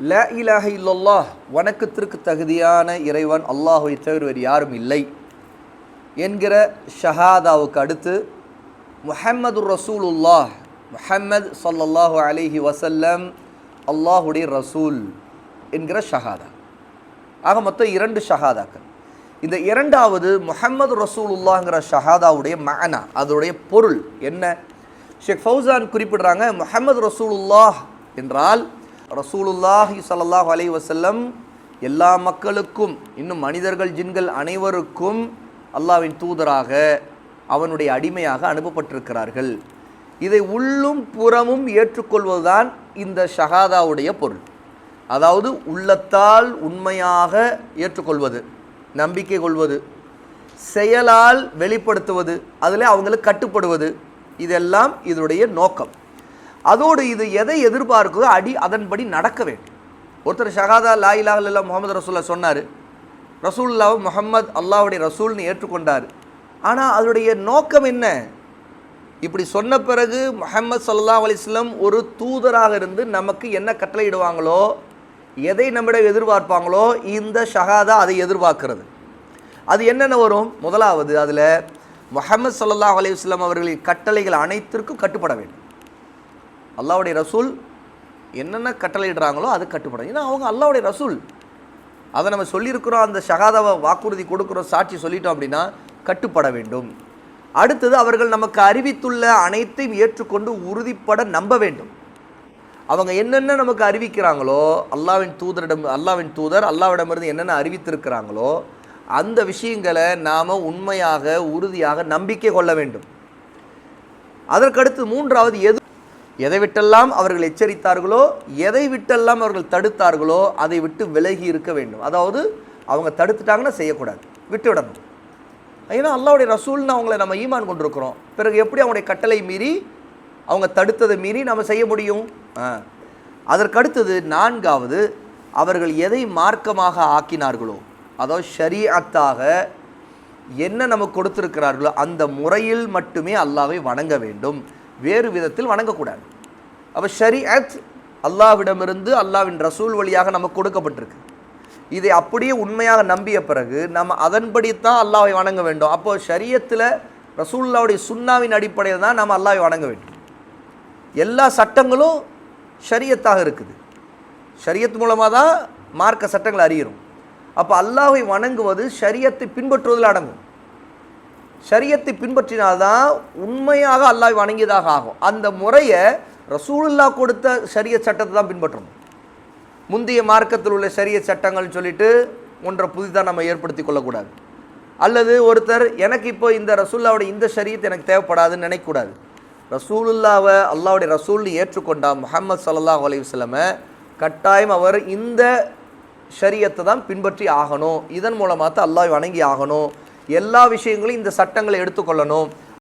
ல இலாஹ இல்லல்லாஹ் வணக்கத்திற்கு தகுதியான இறைவன் அல்லாஹை தவிர வேறு யாரும் இல்லை. என்கிற ஷஹாதாவுக்கு அடுத்து முஹம்மது ரசூலுல்லாஹ் முஹம்மது ஸல்லல்லாஹு அலிஹி வசல்லம் அல்லாஹுடைய ரசூல் என்கிற ஷஹாதா. ஆக மொத்தம் இரண்டு ஷஹாதாக்கள். இந்த இரண்டாவது முஹம்மது ரசூலுல்லாங்கிற ஷஹாதாவுடைய மஅனா அதோடைய பொருள் என்ன? ஷேக் ஃபௌசான் குறிப்பிடுறாங்க முஹம்மது ரசூலுல்லாஹ் என்றால் ரசூலுல்லாஹி சல்லாஹ் அலை வசல்லம் எல்லா மக்களுக்கும் இன்னும் மனிதர்கள் ஜின்கள் அனைவருக்கும் அல்லாஹ்வின் தூதராக அவனுடைய அடிமையாக அனுப்பப்பட்டிருக்கிறார்கள். இதை உள்ளும் புறமும் ஏற்றுக்கொள்வதுதான் இந்த ஷஹாதாவுடைய பொருள். அதாவது உள்ளத்தால் உண்மையாக ஏற்றுக்கொள்வது நம்பிக்கை கொள்வது செயலால் வெளிப்படுத்துவது அதில் அவங்களுக்கு கட்டுப்படுவது இதெல்லாம் இதனுடைய நோக்கம். அதோடு இது எதை எதிர்பார்க்குதோ அடி அதன்படி நடக்க வேண்டும். ஒருத்தர் ஷஹாதா லா இலாஹ முகமது ரசூல்லா சொன்னார் ரசூல்லாவை முஹம்மது அல்லாஹ்வுடைய ரசூல்னு ஏற்றுக்கொண்டார். ஆனால் அதனுடைய நோக்கம் என்ன? இப்படி சொன்ன பிறகு முகமது சல்லா அலிஸ்லம் ஒரு தூதராக இருந்து நமக்கு என்ன கட்டளையிடுவாங்களோ எதை நம்மிடம் எதிர்பார்ப்பாங்களோ இந்த ஷஹாதா அதை எதிர்பார்க்கிறது. அது என்னென்ன வரும்? முதலாவது அதில் முஹம்மது சல்லா அலைஹி அவர்களின் கட்டளைகள் அனைத்திற்கும் கட்டுப்பட வேண்டும். அல்லாவுடைய ரசூல் என்னென்ன கட்டளையிடுறாங்களோ அது கட்டுப்படும். ஏன்னா அவங்க அல்லாவுடைய ரசூல். அதை நம்ம சொல்லியிருக்கிறோம் அந்த ஷகாதாவை வாக்குறுதி கொடுக்குறோம் சாட்சி சொல்லிட்டோம் அப்படின்னா கட்டுப்பட வேண்டும். அடுத்தது அவர்கள் நமக்கு அறிவித்துள்ள அனைத்தையும் ஏற்றுக்கொண்டு உறுதிப்பட நம்ப வேண்டும். அவங்க என்னென்ன நமக்கு அறிவிக்கிறாங்களோ அல்லாவின் தூதரிடம் அல்லாவின் தூதர் அல்லாவிடமிருந்து என்னென்ன அறிவித்திருக்கிறாங்களோ அந்த விஷயங்களை நாம் உண்மையாக உறுதியாக நம்பிக்கை கொள்ள வேண்டும். அதற்கடுத்து மூன்றாவது எது எதை விட்டெல்லாம் அவர்கள் எச்சரித்தார்களோ எதை விட்டெல்லாம் அவர்கள் தடுத்தார்களோ அதை விட்டு விலகி இருக்க வேண்டும். அதாவது அவங்க தடுத்துட்டாங்கன்னா செய்யக்கூடாது. விட்டுவிடணும் ஏன்னா அல்லாவுடைய ரசூல்னு அவங்கள நம்ம ஈமான் கொண்டிருக்கிறோம். பிறகு எப்படி அவங்களுடைய கட்டளை மீறி அவங்க தடுத்ததை மீறி நம்ம செய்ய முடியும்? அதற்கடுத்தது நான்காவது அவர்கள் எதை மார்க்கமாக ஆக்கினார்களோ அதாவது ஷரியத்தாக என்ன நமக்கு கொடுத்துருக்கிறார்களோ அந்த முறையில் மட்டுமே அல்லாவை வணங்க வேண்டும். வேறு விதத்தில் வணங்கக்கூடாது. அப்போ ஷரீஅத் அல்லாவிடமிருந்து அல்லாவின் ரசூல் வழியாக நமக்கு கொடுக்கப்பட்டிருக்கு. இதை அப்படியே உண்மையாக நம்பிய பிறகு நம்ம அதன்படித்தான் அல்லாவை வணங்க வேண்டும். அப்போ ஷரியத்தில் ரசூல்லாவுடைய சுண்ணாவின் அடிப்படையில் தான் நம்ம அல்லாவை வணங்க வேண்டும். எல்லா சட்டங்களும் ஷரியத்தாக இருக்குது. ஷரியத் மூலமாக தான் மார்க்க சட்டங்களை அறிகிறோம். அப்போ அல்லாவை வணங்குவது ஷரியத்தை பின்பற்றுவதில் அடங்கும். ஷரியத்தை பின்பற்றினால்தான் உண்மையாக அல்லாஹ் வணங்கியதாக ஆகும். அந்த முறையை ரசூலுல்லா கொடுத்த ஷரிய சட்டத்தை தான் பின்பற்றணும். முந்தைய மார்க்கத்தில் உள்ள ஷரிய சட்டங்கள்னு சொல்லிட்டு ஒன்றை புதிதாக நம்ம ஏற்படுத்தி கொள்ளக்கூடாது. அல்லது ஒருத்தர் எனக்கு இப்போ இந்த ரசூல்லாவோட இந்த ஷரியத் எனக்கு தேவைப்படாதுன்னு நினைக்கக்கூடாது. ரசூலுல்லாவை அல்லாவுடைய ரசூல்னு ஏற்றுக்கொண்டால் முகமது ஸல்லல்லாஹு அலைஹி கட்டாயம் அவர் இந்த ஷரியத்தை தான் பின்பற்றி ஆகணும். இதன் மூலமாக தான் அல்லாஹ் வணங்கி ஆகணும். எல்லா விஷயங்களையும் இந்த சட்டங்களை எடுத்துக்கொள்ளணும்.